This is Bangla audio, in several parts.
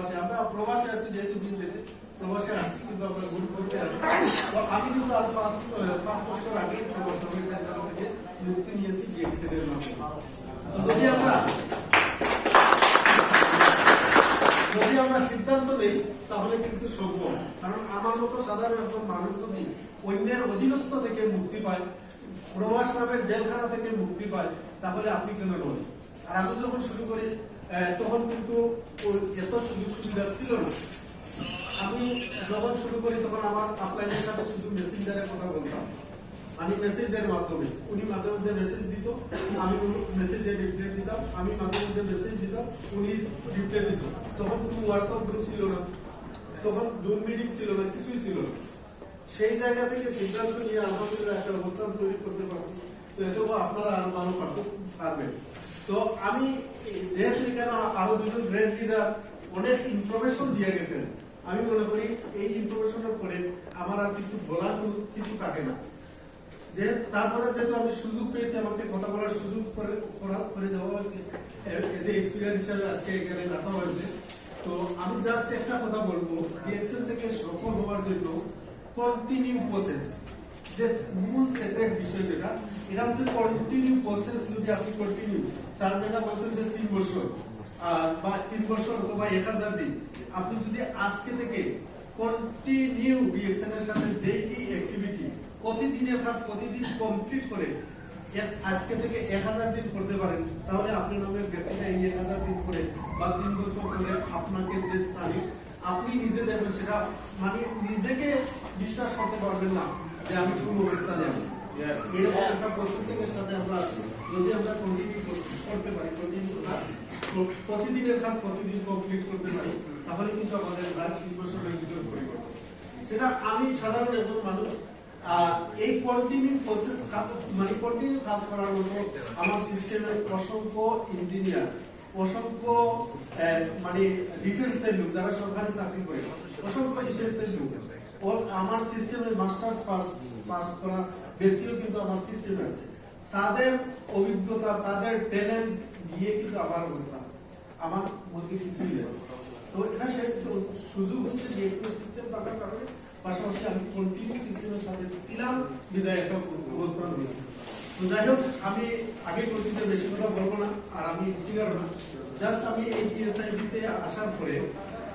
প্রবাসে আমরা প্রবাসে আছি যেহেতু বিদেশে প্রবাসে আসছি কিন্তু আমরা গুণ করতে আসছি তো আমি কিন্তু আরও পাঁচ পাঁচ বছর আগে প্রবাস থেকে মুক্তি নিয়েছি ডিএক্সেল এর মাধ্যমে। যদি আমরা যদি আমরা সিদ্ধান্ত নেই তাহলে কিন্তু সম্ভব। কারণ আমার মতো সাধারণ একজন মানুষ যদি অন্যের অধীনস্থ থেকে মুক্তি পায় প্রবাস নামের জেলখানা থেকে মুক্তি পায় তাহলে আপনি কেন নন? আর আমি যখন শুরু করি তখন কিন্তু এত সুযোগ সুবিধা ছিল না। আমি যখন শুরু করি তখন আমার আপলাইনের সাথে শুধু মেসেঞ্জারে কথা বলতাম। আমি মেসেজের মাধ্যমে, উনি মাঝে মধ্যে মেসেজ দিত, আমি মেসেজে রিপ্লাই দিতাম, আমি মাঝে মধ্যে মেসেজ দিতাম, উনি রিপ্লাই দিত। তখন কোনো হোয়াটসঅ্যাপ গ্রুপ ছিল না। তখন জুম মিটিং ছিল না, কিছুই ছিল না। সেই জায়গা থেকে সিদ্ধান্ত নিয়ে আলহামদুলিল্লাহ একটা অবস্থান তৈরি করতে পারছি। তো এতে আপনারা আরও ভালো পারবেন। তো আমি যেহেতু এখানে আরও দুজন গ্র্যান্ড লিডার অনেক ইনফরমেশন দিয়ে গেছেন, আমি মনে করি এই ইনফরমেশনের পরে আমার আর কিছু বলার কিছু থাকে না। যে তারপরে যেহেতু আমি সুযোগ পেয়েছি, আমাকে কথা বলার সুযোগ করে করে দেওয়া হয়েছে এজ এ স্পিকার হিসাবে আজকে এখানে রাখা হয়েছে। তো আমি জাস্ট একটা কথা বলব ডিএক্সএল থেকে সফল হওয়ার জন্য কন্টিনিউ প্রসেস যে মূল সেক্রেট বিষয় যেটা, এটা হচ্ছে কন্টিনিউ প্রসেস যদি আপনি কন্টিনিউ স্যার যেটা বলছেন যে তিন বছর বা তিন বছর অথবা এক হাজার দিন, আপনি যদি আজকে থেকে কন্টিনিউ ডিএক্সএল এর সাথে ডেইলি অ্যাক্টিভিটি প্রতিদিনের কাজ প্রতিদিন কমপ্লিট করে আজকে থেকে এক হাজার দিন করতে পারেন, তাহলে আপনি নামের ব্যক্তিটা এই এক হাজার দিন করে বা তিন বছর করে আপনাকে যে স্থানে আপনি নিজে দেখবেন সেটা মানে নিজেকে বিশ্বাস করতে পারবেন না। যে আমি কোন অবস্থানে আছি? এরকম একটা প্রসেসিং এর সাথে আমরা আছি। যদি আমরা কন্টিনিউ প্রসেস করতে পারি কন্টিনিউ প্রতিদিনের কাজ প্রতিদিন কমপ্লিট করতে পারি তাহলে কিন্তু আমাদের লাইফ তিন বছরের ভিতরে পরিবর্তন। সেটা আমি সাধারণ একজন মানুষ আহ, এই কন্টিনিউ প্রসেস মানে কন্টিনিউ কাজ করার মতো আমার সিস্টেমের অসংখ্য ইঞ্জিনিয়ার অসংখ্য মানে ডিফেন্সের লোক যারা সরকারি চাকরি করে অসংখ্য ডিফেন্সের লোক। আমার সিস্টেমে মাস্টার্স পাস পাস করা ব্যক্তিও কিন্তু আমার সিস্টেমে আছে। তাদের অভিজ্ঞতা, তাদের ট্যালেন্ট নিয়ে কিন্তু আমার অবস্থা। আমার মধ্যে কিছুই নেই। তো এটা সে সুযোগ হচ্ছে ডিএক্সএল সিস্টেম থাকার কারণে। পাশাপাশি আমি কন্টিনিউ সিস্টেমের সাথে ছিলাম বিদায় একটা অবস্থান হয়েছে তো যাই হোক, আমি আগে বলছি যে বেশি কথা বলব না, আর আমি স্পিকার না জাস্ট আমি এই পিএসআইপি তে আসার পরে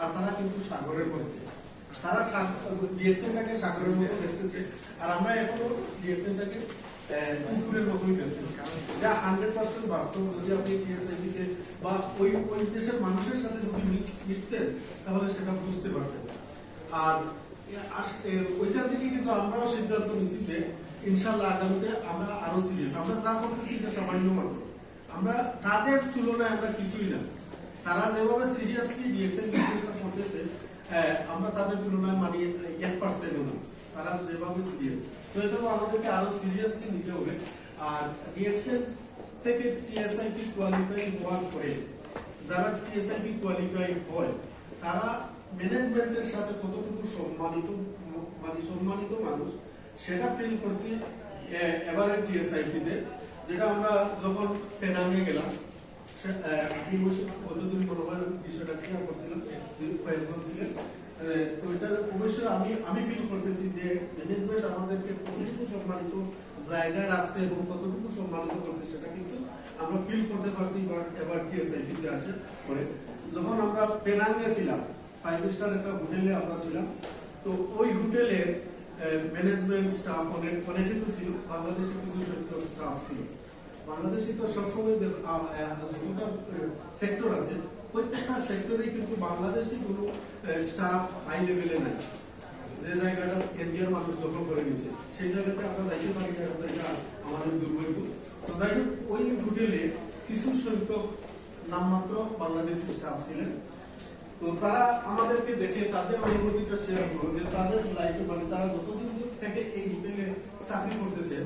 আর তারা কিন্তু সাগরের মধ্যে। তারা ডিএক্সএনটাকে সাগরের মতো দেখতেছে। আর আমরা এখনও ডিএক্সএনটাকে পুকুরের মতোই দেখতেছি। যা হান্ড্রেড পার্সেন্ট বাস্তব। যদি আপনি বা ওই ওই দেশের মানুষের সাথে যদি মিশতেন তাহলে সেটা বুঝতে পারতেন। আর থেকে কিন্তু আমরাও সিদ্ধান্ত নিছি যে ইনশাল্লাহ আগামীতে আমরা আরও সিরিয়াস আমরা যা করতেছি এটা সামান্য মাত্র। আমরা তাদের তুলনায় আমরা কিছুই না। তারা যেভাবে সিরিয়াসলি আহ, আমরা তাদের তুলনায় মানে এক পার্সেন্ট না তারা যেভাবে সিরিয়াস তো আমাদেরকে আরও সিরিয়াসলি নিতে হবে। আর থেকে টিএসআইপি কোয়ালিফাই হওয়ার পরে যারা টিএসআইপি কোয়ালিফাই হয়, তারা ম্যানেজমেন্টের সাথে কতটুকু সম্মানিত মানে সম্মানিত মানুষ, সেটা ফিল করছি এবারে টিএসআইপি তে, যেটা আমরা যখন পেনাঙ্গে গেলাম যখন আমরা পেনাঙ্গে ছিলাম ফাইভ স্টার একটা হোটেলে আমরা ছিলাম, তো ওই হোটেলের ম্যানেজমেন্ট স্টাফ অনেক, অনেকে তো ছিল, বাংলাদেশের কিছু সংখ্যক স্টাফ ছিল। বাংলাদেশে তো সবসময় সেক্টর আছে, প্রত্যেকটা সেক্টরে কিন্তু বাংলাদেশি কোনো স্টাফ হাই লেভেলে নাই। যে জায়গাটা ইন্ডিয়ার মানুষ দখল করে নিছে, সেই জায়গাতে আমরা যাইতে পারি এটা আমাদের দুর্ভাগ্য। তো যাই হোক, ওই হোটেলে কিছু সংখ্যক নামমাত্র বাংলাদেশি স্টাফ ছিলেন। তো তারা আমাদেরকে দেখে, তাদের অনুভূতিটা শেয়ার করল যে তাদের লাইফে মানে তারা যতদিন থেকে এই হোটেলে চাকরি করতেছে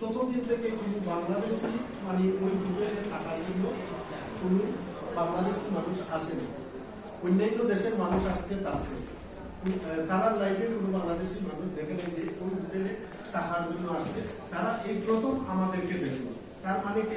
ততদিন থেকে কিন্তু বাংলাদেশি মানে ওই হোটেলে থাকার জন্য কোনো বাংলাদেশি মানুষ আসেনি। অন্যান্য দেশের মানুষ আসছে তাছে তারা লাইফে কোনো বাংলাদেশি মানুষ দেখে নেই যে ওই হোটেলে থাকার জন্য আসছে। তারা এই প্রথম আমাদেরকে দেখল। তার মানে কি?